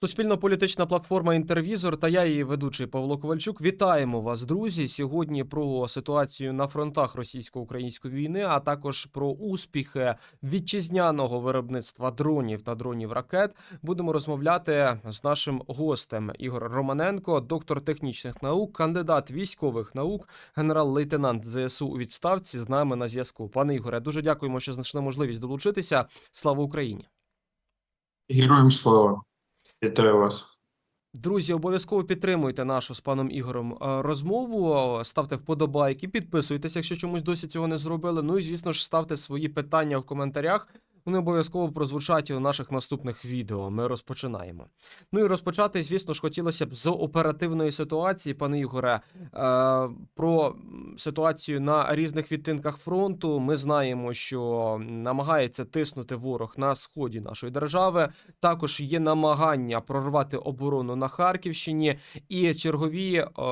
Суспільно-політична платформа Інтервізор та я, її ведучий Павло Ковальчук. Вітаємо вас, друзі. Сьогодні про ситуацію на фронтах російсько-української війни, а також про успіхи вітчизняного виробництва дронів та дронів ракет. Будемо розмовляти з нашим гостем Ігор Романенко, доктор технічних наук, кандидат військових наук, генерал-лейтенант ЗСУ у відставці. З нами на зв'язку. Пане Ігоре, дуже дякуємо, що знайшли можливість долучитися. Слава Україні! Героям слава. Вітаю вас. Друзі, обов'язково підтримуйте нашу з паном Ігорем е, розмову. Ставте вподобайки, підписуйтесь, якщо чомусь досі цього не зробили. Ну і звісно ж, ставте свої питання в коментарях. Вони обов'язково прозвучать у наших наступних відео. Ми розпочинаємо. Ну і розпочати, звісно ж, хотілося б з оперативної ситуації, пане Ігоре, е, про ситуацію на різних відтинках фронту. Ми знаємо, що намагається тиснути ворог на сході нашої держави. Також є намагання прорвати оборону на Харківщині і чергові е,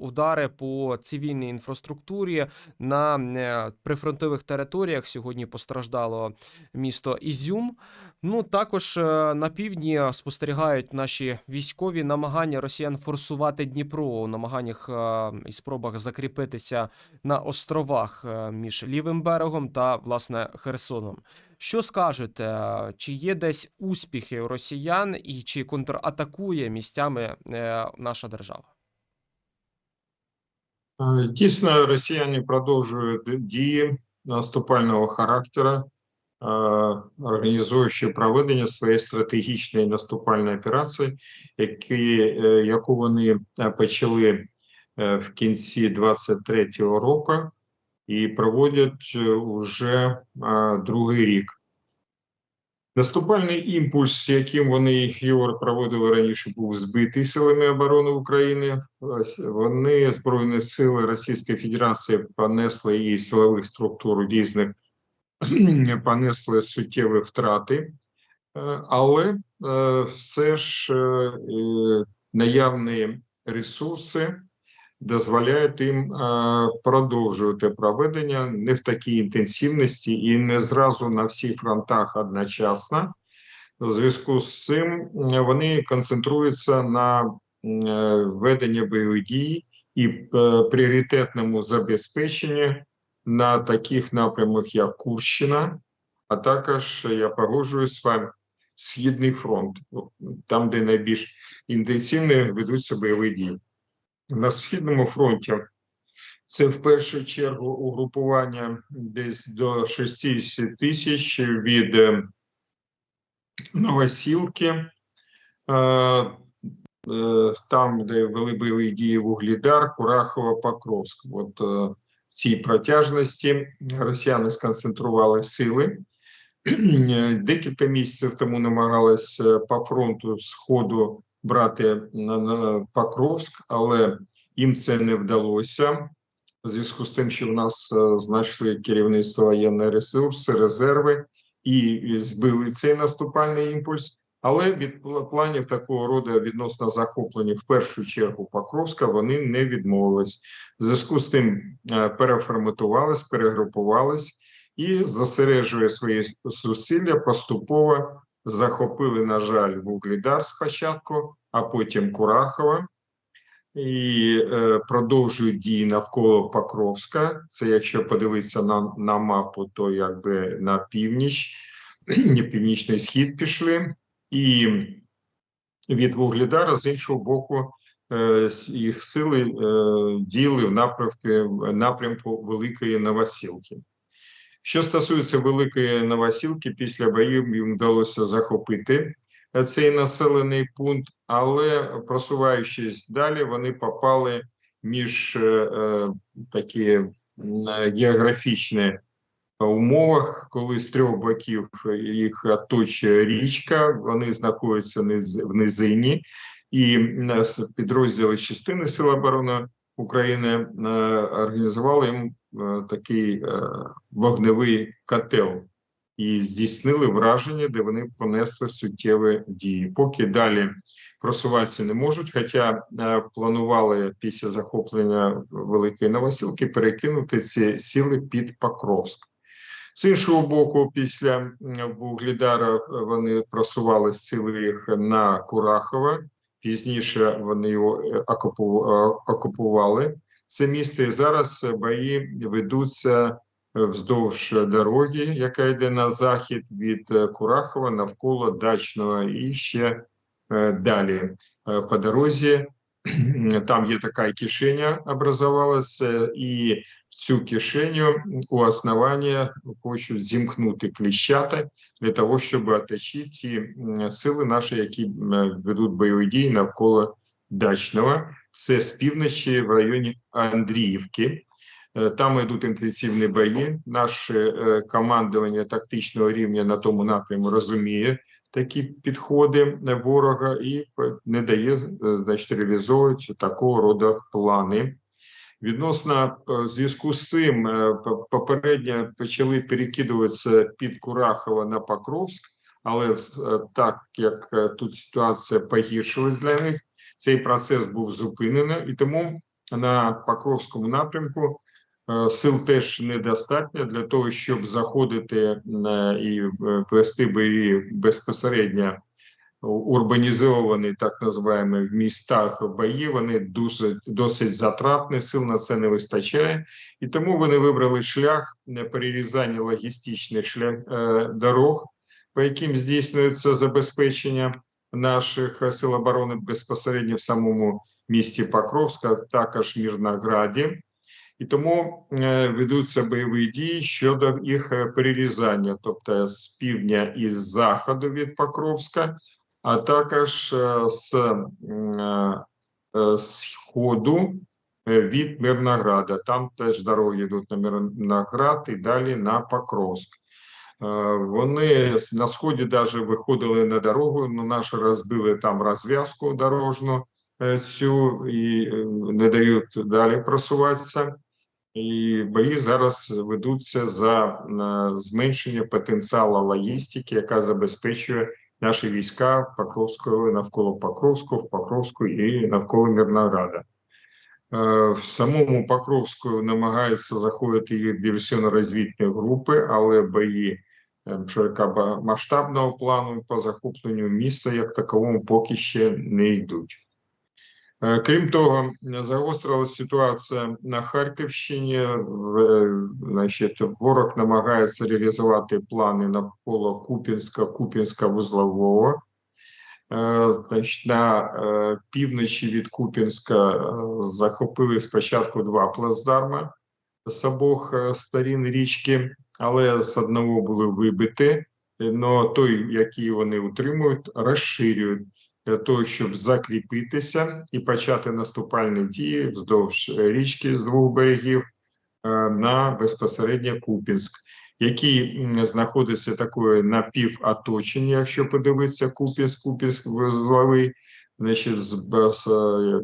удари по цивільній інфраструктурі на е, прифронтових територіях. Сьогодні постраждало місто Ізюм. Ну також е, на півдні спостерігають наші військові намагання росіян форсувати Дніпро у намаганнях е, і спробах закріпитися на островах е, між лівим берегом та власне Херсоном. Що скажете, чи є десь успіхи у росіян і чи контратакує місцями наша держава? Дійсно, росіяни продовжують дії наступального характеру, е, організуючи проведення своєї стратегічної наступальної операції, які, е, яку вони е, почали е, в кінці 23-го року і проводять вже другий рік. Наступальний імпульс, яким вони його проводили раніше, був збитий силами оборони України. Вони збройні сили Російської Федерації понесли і силових структур різних понесли суттєві втрати, Е, але е, все ж е, наявні ресурси дозволяють їм продовжувати проведення не в такій інтенсивності і не зразу на всіх фронтах одночасно. У зв'язку з цим вони концентруються на веденні бойових дій і пріоритетному забезпеченні на таких напрямах, як Курщина, а також я погоджуюсь з вами. Східний фронт, там, де найбільш інтенсивно ведуться бойові дії на східному фронті це в першу чергу угрупування десь до 60 тисяч від е, Новосілки, е, е, там, де вели бойові дії Вуглідар, Курахова, Покровськ. От цій протяжності росіяни сконцентрували сили. Декілька місяців тому намагались е, по фронту сходу брати на, Покровськ, але їм це не вдалося. В зв'язку з тим, що в нас е, знайшли керівництво воєнні ресурси, резерви і збили цей наступальний імпульс. Але від планів такого роду відносно захоплення в першу чергу Покровська вони не відмовились. В зв'язку з тим е, переформатувались, перегрупувались і зосереджує свої зусилля поступово захопили, на жаль, Вугледар спочатку, а потім Курахова. І е, продовжують дії навколо Покровська. Це якщо подивитися на, на мапу, то якби на північ, північний схід пішли, і від Вугледара з іншого боку е, їх сили е, діяли в напрямки, напрямку Великої Новосілки. Що стосується Великої Новосілки, після боїв їм вдалося захопити е, цей населений пункт, але просуваючись далі, вони попали між е, такі географічні умовах, коли з трьох боків їх оточує річка, вони знаходяться в низині, і підрозділи частини Сил оборони України е, організували їм е, такий е, вогневий котел і здійснили враження, де вони понесли суттєві дії. Поки далі просуватися не можуть, хоча е, планували після захоплення Великої Новосілки перекинути ці сили під Покровськ. З іншого боку, після м, Вугледара е, вони просували сили їх на Курахове. Пізніше вони його е, е, окупували. Це місто і зараз бої ведуться вздовж дороги, яка йде на захід від Курахова навколо Дачного і ще далі по дорозі. Там є така кишеня образувалася, і в цю кишеню у основання хочуть зімкнути кліщата для того, щоб оточити ті сили наші, які ведуть бойові дії навколо Дачного. Це з півночі в районі Андріївки. Е, Там йдуть інтенсивні бої. Наше е, командування тактичного рівня на тому напряму розуміє такі підходи ворога і не дає е, значить, реалізовувати такого роду плани. Відносно е, зв'язку з цим е, попередньо почали перекидуватися під Курахова на Покровськ, але так як тут ситуація погіршилась для них, цей процес був зупинений, і тому на Покровському напрямку сил теж недостатньо для того, щоб заходити е, і е, вести бої безпосередньо урбанізовані, так називаємо, в містах бої, вони дуже досить затратні, сил на це не вистачає, і тому вони вибрали шлях е, перерізання логістичних шлях е, дорог, по яким здійснюється забезпечення наших е, сил оборони безпосередньо в самому місті Покровська, також Мірнограді. І тому е, ведуться бойові дії щодо їх е, перерізання, тобто з півдня і з заходу від Покровська, а також е, з сходу від Мирнограда. Там теж дороги йдуть на Мирноград і далі на Покровськ. Вони на сході навіть виходили на дорогу, але наші розбили там розв'язку дорожну цю і не дають далі просуватися. І бої зараз ведуться за е, зменшення потенціалу логістики, яка забезпечує наші війська Покровського навколо Покровського, в Покровську і навколо Мирнограда. Е, В самому Покровську намагаються заходити їх диверсійно-розвідні групи, але бої е, широкомасштабного плану по захопленню міста як таковому поки ще не йдуть. Е, Крім того, загострилася ситуація на Харківщині. Е, Значить, ворог намагається реалізувати плани навколо Купінська, Купінська вузлового. Е, Значить, на півночі від Купінська захопили спочатку два плацдарми з обох сторін річки, але з одного були вибиті. але той, який вони утримують, розширюють для того, щоб закріпитися і почати наступальні дії вздовж е, річки з двох берегів е, на безпосередньо Купінськ, який знаходиться такою напівоточенні, якщо подивитися Купінськ, Купінськ вузловий, значить, з, з е,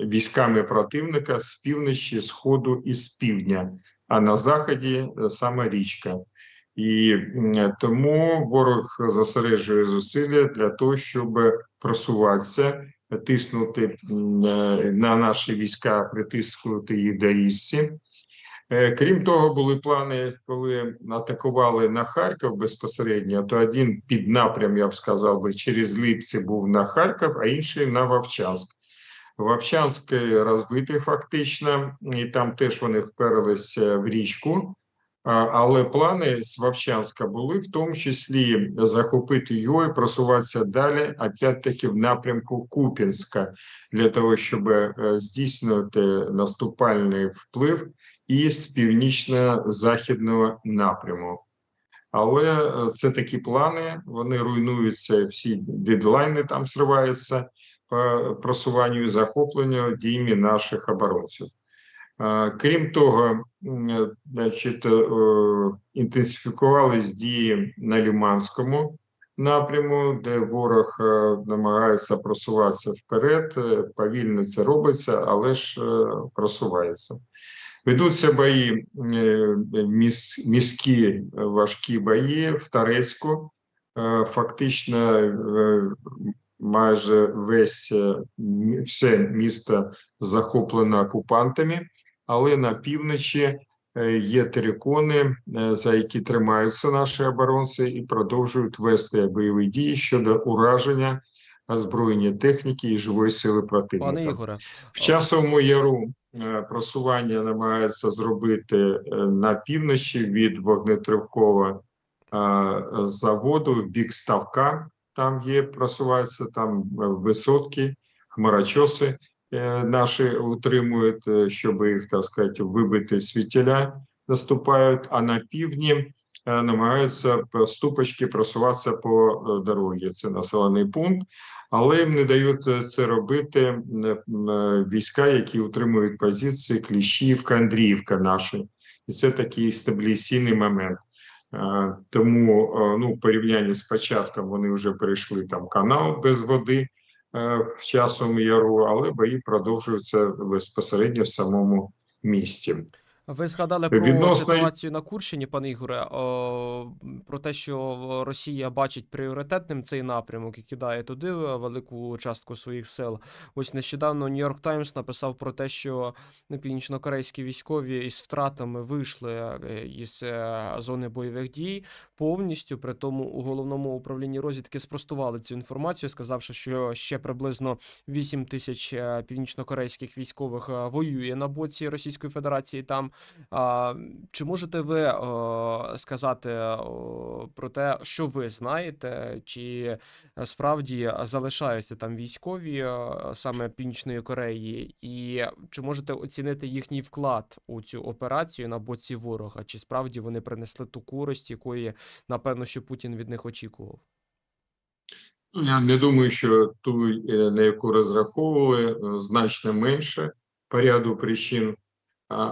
військами противника з півночі, сходу і з півдня, а на заході е, саме річка. І тому ворог зосереджує зусилля для того, щоб просуватися, тиснути на наші війська, притискувати їх до річці. Е, Крім того, були плани, коли атакували на Харків безпосередньо, то один під напрям, я б сказав би, через Липці був на Харків, а інший на Вовчанськ. Вовчанськ е, розбитий фактично, і там теж вони вперлися в річку. Але плани з Вовчанська були в тому числі захопити його і просуватися далі, опять-таки в напрямку Купінська, для того, щоб е, здійснювати наступальний вплив і з північно-західного напряму. Але е, це такі плани, вони руйнуються, всі дедлайни там зриваються по просуванню і захопленню діями наших оборонців. Е, Крім того, е, значить, е, інтенсифікувались дії на Ліманському напряму, де ворог е, намагається просуватися вперед. Е, Повільно це робиться, але ж е, просувається. Ведуться бої, е, міські е, важкі бої в Тарецьку. Е, Фактично, е, майже весь е, все місто захоплено окупантами, але на півночі е, є терикони, е, за які тримаються наші оборонці і продовжують вести бойові дії щодо ураження озброєння техніки і живої сили противника. Пане Ігоре, В часовому яру е, просування намагаються зробити на півночі від вогнетривкового е, заводу в бік ставка. Там є просуваються там висотки, хмарочоси е, наші утримують, е, щоб їх так сказати вибити з світіля, наступають. А на півдні е, намагаються ступочки просуватися по дорогі. Це населений пункт але їм не дають це робити війська, які утримують позиції Кліщівка, Андріївка наші. І це такий стабілізаційний момент. Тому ну, в порівнянні з початком вони вже перейшли там канал без води в часовому яру, але бої продовжуються безпосередньо в самому місті. Ви згадали про Відносно- ситуацію на Курщині, пане Ігоре, о, про те, що Росія бачить пріоритетним цей напрямок і кидає туди велику частку своїх сил. Ось нещодавно Нью-Йорк Таймс написав про те, що північнокорейські військові із втратами вийшли е, із е, зони бойових дій повністю. При тому у головному управлінні розвідки спростували цю інформацію, сказавши, що ще приблизно 8 тисяч е, північнокорейських військових е, воює на боці Російської Федерації там. Чи можете ви о, сказати о, про те, що ви знаєте, чи е, справді залишаються там військові е, саме Північної Кореї, і чи можете оцінити їхній вклад у цю операцію на боці ворога? Чи справді вони принесли ту користь, якої напевно що Путін від них очікував? Я не думаю, що ту, е, на яку розраховували, е, значно менше по ряду причин,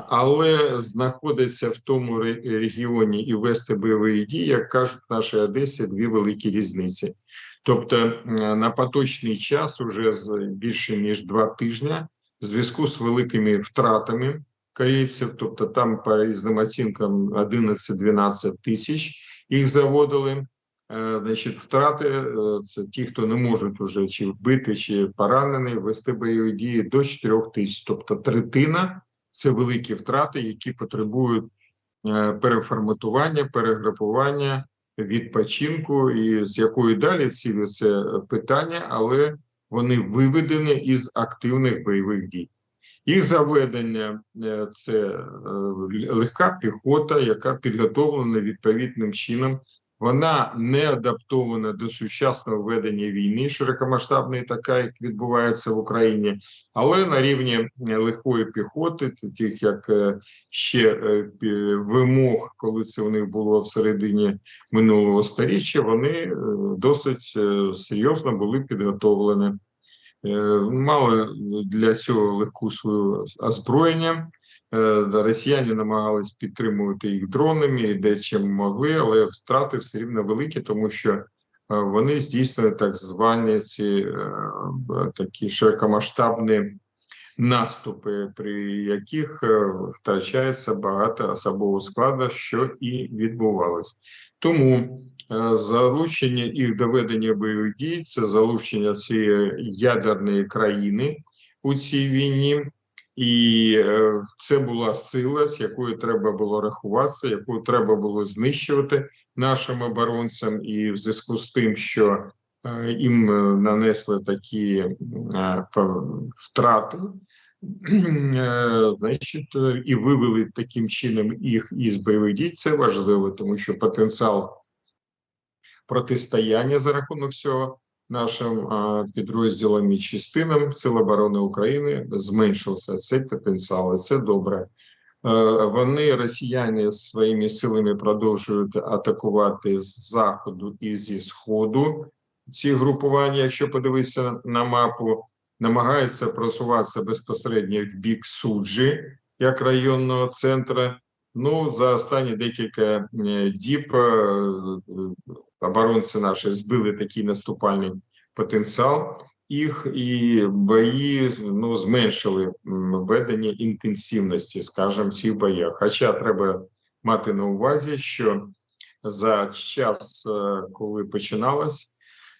але знаходиться в тому регіоні і вести бойові дії, як кажуть в нашій Одесі, дві великі різниці. Тобто на поточний час, уже з більше ніж два тижні, в зв'язку з великими втратами корейців, тобто там по різним оцінкам 11-12 тисяч їх заводили. Е, Значить, втрати е, це ті, хто не можуть уже чи вбити, чи поранений, вести бойові дії до 4 тисяч. Тобто третина це великі втрати, які потребують е, переформатування, перегрупування, відпочинку, і з якою далі цілі це питання, але вони виведені із активних бойових дій. Їх заведення е, це е, легка піхота, яка підготовлена відповідним чином вона не адаптована до сучасного ведення війни широкомасштабної, така як відбувається в Україні, але на рівні е, легкої піхоти, таких як е, ще е, вимог, коли це у них було в середині минулого сторіччя, вони досить серйозно були підготовлені. Мали для цього легку свою озброєння. Е, Росіяни намагались підтримувати їх дронами і десь чим могли, але втрати все рівно великі, тому що е, вони здійснюють так звані ці е, такі широкомасштабні наступи, при яких втрачається багато особового складу, що і відбувалось. Тому залучення їх до ведення бойових дій це залучення цієї ядерної країни у цій війні. І е, це була сила, з якою треба було рахуватися, яку треба було знищувати нашим оборонцям, і в зв'язку з тим, що е, їм е, нанесли такі втрати, значить, і вивели таким чином їх із бойових дій. Це важливо, тому що потенціал протистояння за рахунок цього нашим підрозділам і частинам Сил оборони України зменшився цей потенціал, і це добре. Е, Вони, росіяни, своїми силами продовжують атакувати з заходу і зі сходу. Ці групування, якщо подивитися на мапу, намагаються просуватися безпосередньо в бік суджі, як районного центру. Ну, за останні декілька діб е, оборонці наші збили такий наступальний потенціал їх, і бої ну, зменшили м, ведення інтенсивності, скажімо, в цих боях. Хоча треба мати на увазі, що за час, е, коли починалась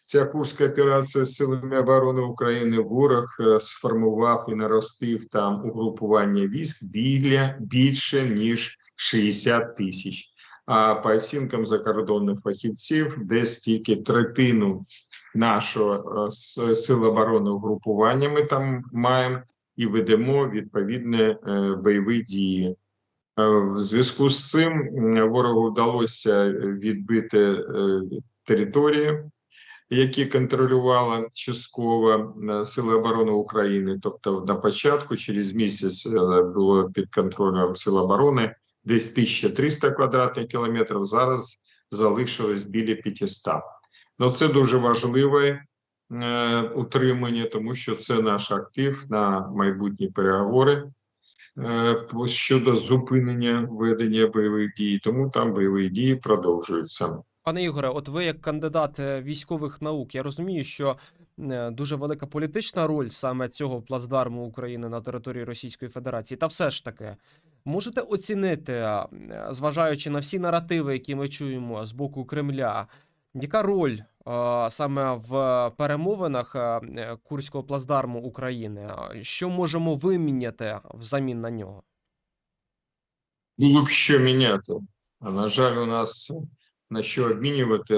ця курська операція з силами оборони України, ворог е, сформував і наростив там угрупування військ біля більше ніж 60 тисяч. А по оцінкам закордонних фахівців, десь тільки третину нашого е, сил оборони угрупування ми там маємо і ведемо відповідне е, бойові дії. Е, В зв'язку з цим ворогу вдалося відбити території, які контролювала частково Сили оборони України. Тобто на початку, через місяць, було під контролем Сил оборони десь 1300 квадратних кілометрів. Зараз залишилось біля 500. Ну це дуже важливе е, утримання, тому що це наш актив на майбутні переговори е, щодо зупинення ведення бойових дій. Тому там бойові дії продовжуються. Пане Ігоре, от ви як кандидат е, військових наук, я розумію, що е, дуже велика політична роль саме цього плацдарму України на території Російської Федерації. Та все ж таки, можете оцінити, е, зважаючи на всі наративи, які ми чуємо з боку Кремля, яка роль е, саме в перемовинах е, Курського плацдарму України? Що можемо виміняти взамін на нього? Було б що міняти. На жаль, у нас на що обмінювати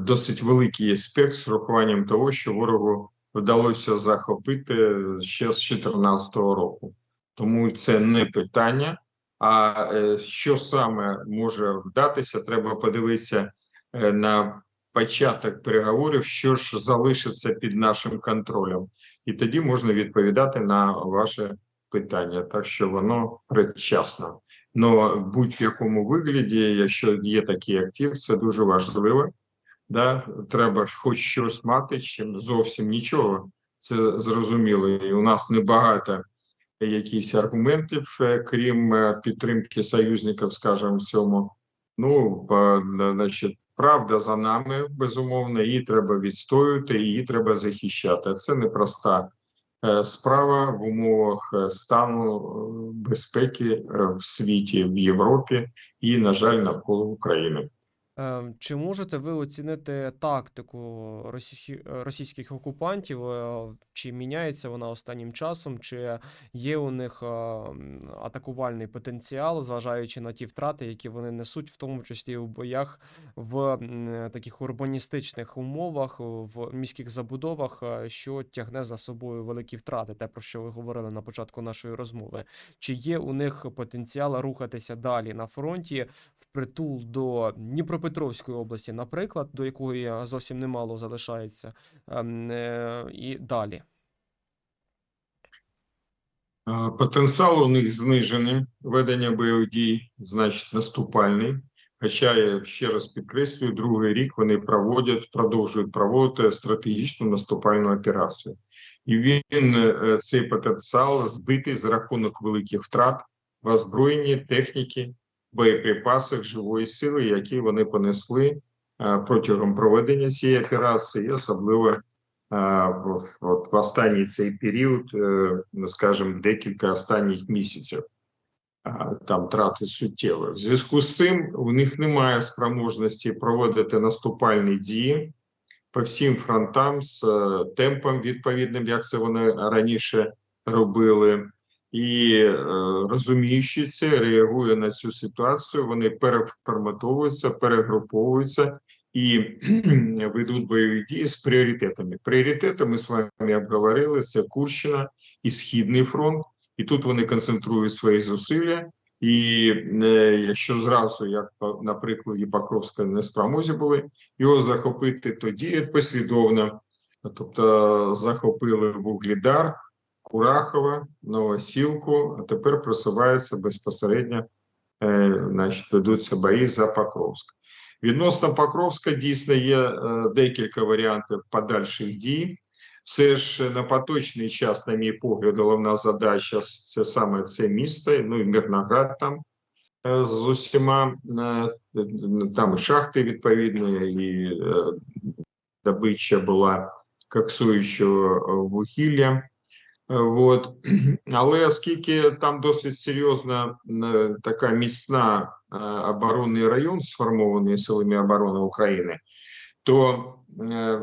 досить великий є з урахуванням того, що ворогу вдалося захопити ще з 2014 року. Тому це не питання. А е, що саме може вдатися, треба подивитися е, на початок переговорів, що ж залишиться під нашим контролем, і тоді можна відповідати на ваше питання, так що воно предчасно. Но будь-в якому вигляді, якщо є такий актив, це дуже важливо. Да? Треба хоч щось мати, чим зовсім нічого. Це зрозуміло. І у нас небагато якихось аргументів, е, крім е, підтримки союзників, скажімо, в цьому. Ну, значить, правда за нами, безумовно, її треба відстоювати, її треба захищати. Це непроста е, справа в умовах е, стану е, безпеки е, в світі, в Європі і, на жаль, навколо України. Е, Чи можете ви оцінити тактику російських, російських окупантів? Е, Чи міняється вона останнім часом? Чи є у них е, атакувальний потенціал, зважаючи на ті втрати, які вони несуть, в тому числі в боях в таких урбаністичних умовах, в міських забудовах, е, що тягне за собою великі втрати, те про що ви говорили на початку нашої розмови? Чи є у них потенціал рухатися далі на фронті? Впритул до Дніпропетровської області, наприклад, до якої зовсім немало залишається, ем, е, і далі. Е, Потенціал у них знижений ведення бойових дій, значить наступальний. Хоча я ще раз підкреслюю, другий рік вони проводять, продовжують проводити стратегічну наступальну операцію, і він е, цей потенціал збитий за рахунок великих втрат в озброєнні, техніки, боєприпасах, живої сили, які вони понесли е, протягом проведення цієї операції, особливо е, от в останній цей період, е, скажімо, декілька останніх місяців. Там трати суттєві. В зв'язку з цим у них немає спроможності проводити наступальні дії по всім фронтам з темпом відповідним, як це вони раніше робили. І е, розуміючи це, реагує на цю ситуацію, вони переформатовуються, перегруповуються і ведуть бойові дії з пріоритетами. Пріоритети ми з вами обговорили: це Курщина і Східний фронт. І тут вони концентрують свої зусилля. І е, якщо зразу, як по- на прикладі Покровська, не спромозі були його захопити, то діють послідовно. Тобто захопили Вугледар, Курахова, Новосілку, а тепер просуваються безпосередньо, е, значить, ведуться бої за Покровськ. Відносно Покровська дійсно є е, декілька варіантів подальших дій. Все ж на поточний час, на мій погляд, головна задача це саме це місто, ну і Мирноград там е, з усіма е, там шахти відповідно, і е, добича була коксуючого вугілля. Е, От. Але оскільки там досить серйозна е, така міцна е, оборонний район, сформований силами оборони України, то е,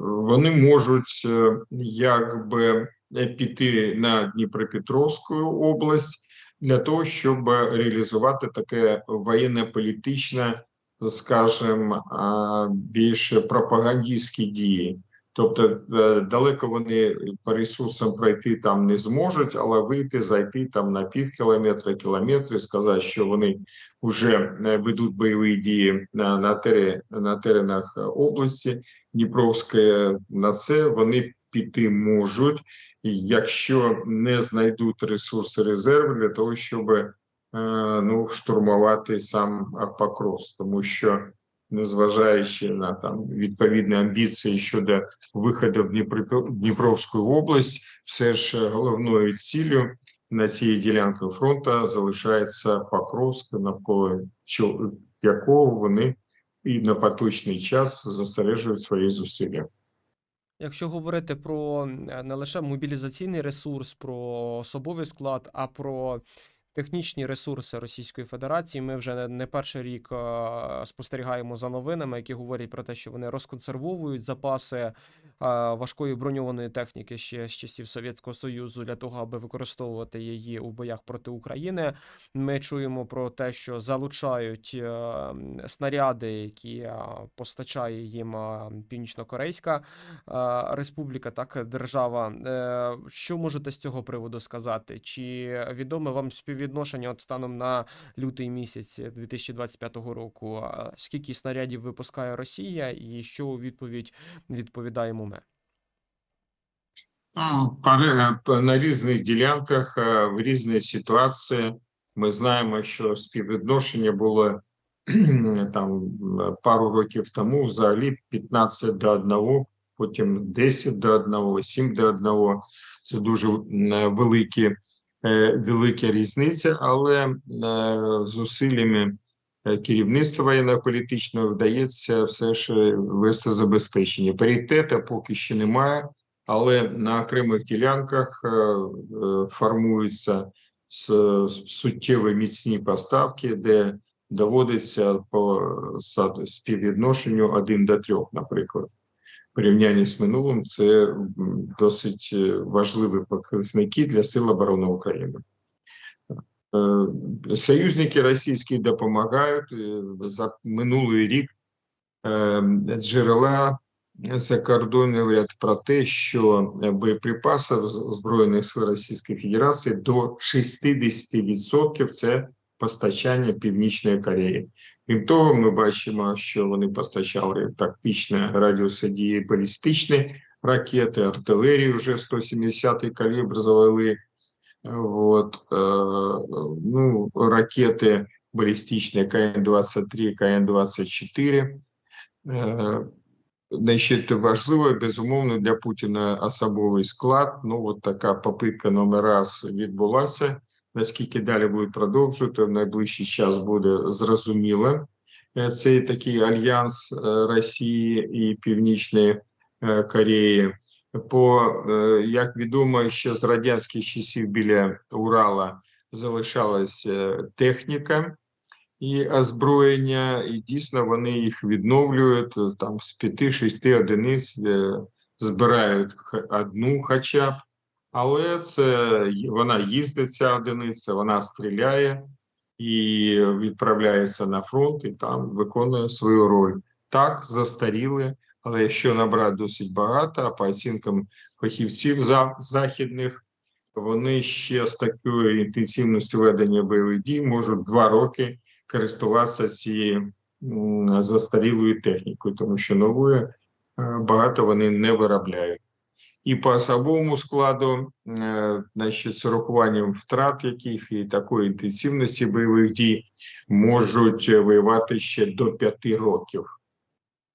вони можуть якби піти на Дніпропетровську область, для того, щоб реалізувати таке воєнно-політичне, скажімо, а, більш пропагандистські дії. Тобто е, далеко вони по ресурсам пройти там не зможуть, але вийти, зайти там на пів кілометра, кілометри, сказати, що вони вже е, ведуть бойові дії на, тері, на теренах області Дніпровської. На це вони піти можуть, якщо не знайдуть ресурси резерву для того, щоб е, ну, штурмувати сам Покровськ, тому що незважаючи на там відповідні амбіції щодо виходу в Дніпро- Дніпровську область, все ж головною ціллю на цій ділянці фронту залишається Покровськ, навколо якого вони і на поточний час зосереджують свої зусилля. Якщо говорити про е, не лише мобілізаційний ресурс, про особовий склад, а про технічні ресурси Російської Федерації, ми вже не- перший рік е, спостерігаємо за новинами, які говорять про те, що вони розконсервовують запаси е, важкої броньованої техніки ще з часів Совєтського Союзу для того, аби використовувати її у боях проти України. Ми чуємо про те, що залучають е, снаряди, які постачає їм Північно-Корейська Республіка, так держава. Що можете з цього приводу сказати? Чи відоме вам співвідношення от станом на лютий місяць 2025 року? Скільки снарядів випускає Росія, і що у відповідь відповідаємо ми? Ну, по на різних ділянках, е, в різні ситуації. Ми знаємо, що співвідношення було там е, пару років тому взагалі 15 до 1, потім 10 до 1, 7 до 1. Це дуже великі, е, велика різниця, але е, зусиллями е, керівництва воєнно-політичного вдається все ж е, вести забезпечення. Паритету поки що немає але на окремих ділянках е, е, формуються суттєві міцні поставки, де доводиться по співвідношенню 1 до 3, наприклад. Порівнянні з минулим це досить е, важливі показники для Сил оборони України. Е, Союзники російські допомагають Е, за минулий рік джерела за говорять про те, що боєприпасів Збройних сил Російської Федерації до 60% це постачання Північної Кореї. Крім того, ми бачимо, що вони постачали тактичні радіуси дії балістичні ракети, артилерію вже 170-й калібр завели. Вот, е, ну, ракети балістичні КН-23, КН-24. Е, Значить, важливо, безумовно, для Путіна особовий склад. Ну, от така попитка номер раз відбулася. Наскільки далі будуть продовжувати, в найближчий час буде зрозуміло. Е, Цей такий альянс е, Росії і Північної е, Кореї. По, як відомо, ще з радянських часів біля Урала залишалась е, техніка і озброєння, і дійсно вони їх відновлюють там з 5-6 одиниць, збирають одну хоча б, але це вона їздить ця одиниця, вона стріляє і відправляється на фронт, і там виконує свою роль. Так, застаріли, але якщо набрати досить багато, а по оцінкам фахівців західних, вони ще з такою інтенсивністю ведення бойових дій можуть два роки користуватися цією застарілою технікою, тому що нової е, багато вони не виробляють. І по особовому складу, е, значить, з урахуванням втрат, яких і такої інтенсивності бойових дій можуть воювати ще до п'яти років.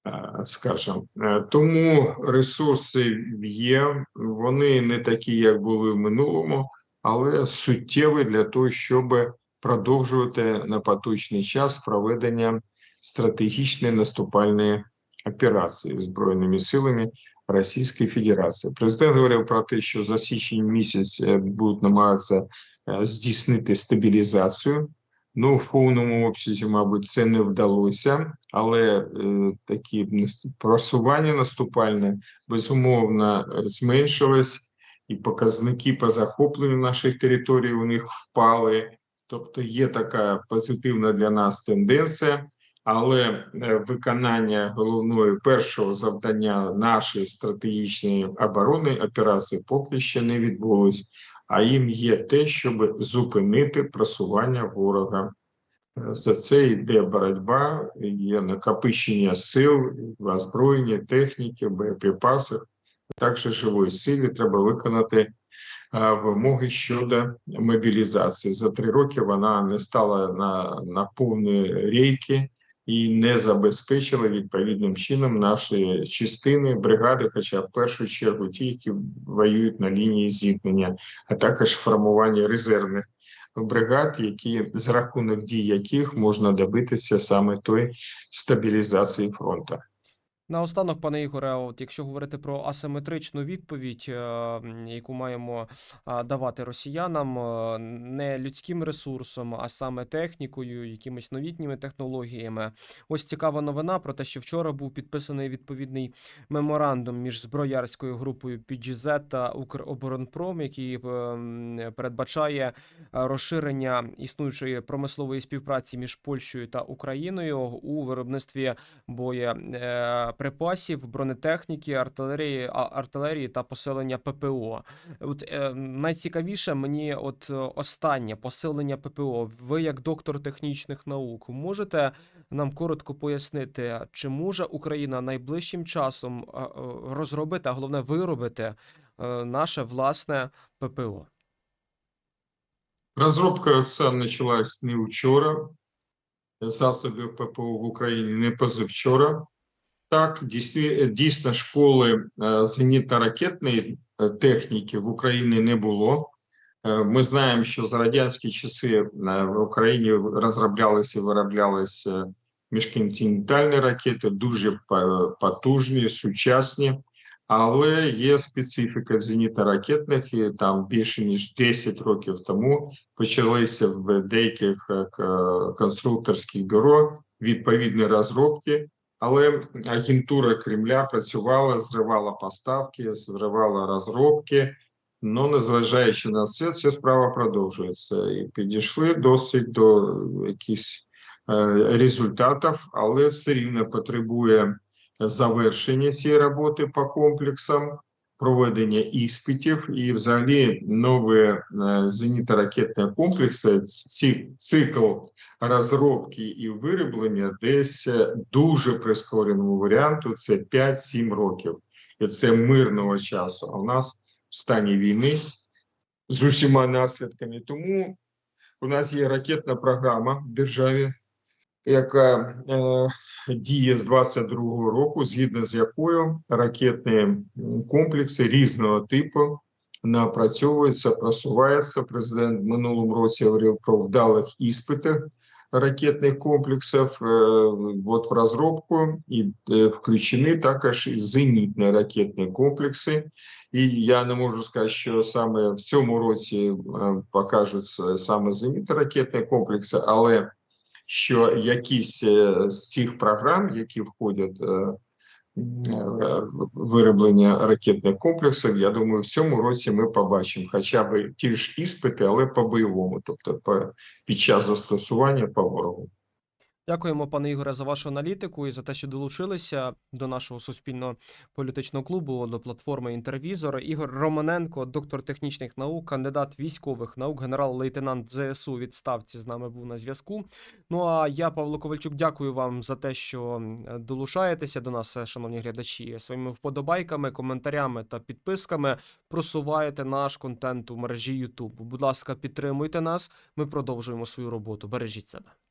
е, Скажімо, Е, тому ресурси є, вони не такі, як були в минулому, але суттєві для того, щоб продовжувати на поточний час проведення стратегічної наступальної операції збройними силами Російської Федерації. Президент говорив про те, що за січень місяць е, будуть намагатися е, здійснити стабілізацію. Ну, в повному обсязі, мабуть, це не вдалося, але е, такі просування наступальне безумовно зменшилось, і показники по захопленню наших територій у них впали. Тобто є така позитивна для нас тенденція, але е, виконання головної першого завдання нашої стратегічної оборони операції поки ще не відбулось, а їм є те, щоб зупинити просування ворога. Е, За це йде боротьба, є накопичення сил, озброєння, техніки, боєприпасів, також живої сили треба виконати а, вимоги щодо мобілізації. За три роки вона не стала на, на повні рейки і не забезпечили відповідним чином наші частини, бригади, хоча в першу чергу ті, які воюють на лінії зіткнення, а також формування резервних бригад, які з рахунок дій яких можна добитися саме той стабілізації фронту. Наостанок, пане Ігоре, от якщо говорити про асиметричну відповідь, е, яку маємо давати росіянам, е, не людським ресурсом, а саме технікою, якимись новітніми технологіями. Ось цікава новина про те, що вчора був підписаний відповідний меморандум між зброярською групою PGZ та Укроборонпром, який е, передбачає розширення існуючої промислової співпраці між Польщею та Україною у виробництві боєприпасів, бронетехніки, артилерії, артилерії та посилення ППО. От е, найцікавіше мені, от е, останнє посилення ППО. Ви, як доктор технічних наук, можете нам коротко пояснити, чи може Україна найближчим часом е, е, розробити, а головне виробити наше власне ППО? Розробка ця почалась не вчора. Засобів ППО в Україні не позавчора. Так, дійсно, школи е, зенітно-ракетної е, техніки в Україні не було. Е, Ми знаємо, що за радянські часи в Україні розроблялися і вироблялися міжконтинентальні ракети, дуже потужні, сучасні. Але є специфіка в зенітно-ракетних, і там більше ніж 10 років тому почалися в деяких конструкторських бюро відповідні розробки, але агентура Кремля працювала, зривала поставки, зривала розробки. Ну, незважаючи на це, ця справа продовжується. І підійшли досить до якихось е, результатів, але все рівно потребує завершення цієї роботи по комплексам, проведення іспитів і взагалі нові е, зенітно-ракетні комплекси, ці цикл розробки і вироблення десь е, дуже прискореному варіанту це 5-7 років. І це мирного часу. А в нас в стані війни з усіма наслідками. Тому у нас є ракетна програма в державі, яка е, діє з 22-го року, згідно з якою ракетні комплекси різного типу напрацьовуються, просуваються. Президент в минулому році говорив про вдалих іспитах ракетних комплексів. вот в розробку і включены включені також і зенітні ракетні комплекси. І я не можу сказати, що саме в цьому році е, покажуться саме зенітні ракетні комплекси, але що якісь е, з цих програм, які входять е, вироблення ракетних комплексів, я думаю, в цьому році ми побачимо хоча б ті ж іспити, але по бойовому, тобто по, під час застосування по ворогу. Дякуємо, пане Ігоре, за вашу аналітику і за те, що долучилися до нашого суспільного політичного клубу до платформи Інтервізор. Ігор Романенко, доктор технічних наук, кандидат військових наук, генерал-лейтенант ЗСУ відставці з нами був на зв'язку. Ну а я, Павло Ковальчук, дякую вам за те, що долучаєтеся до нас, е, шановні глядачі, своїми вподобайками, коментарями та підписками. Просуваєте наш контент у мережі YouTube. Будь ласка, підтримуйте нас. Ми продовжуємо свою роботу. Бережіть себе.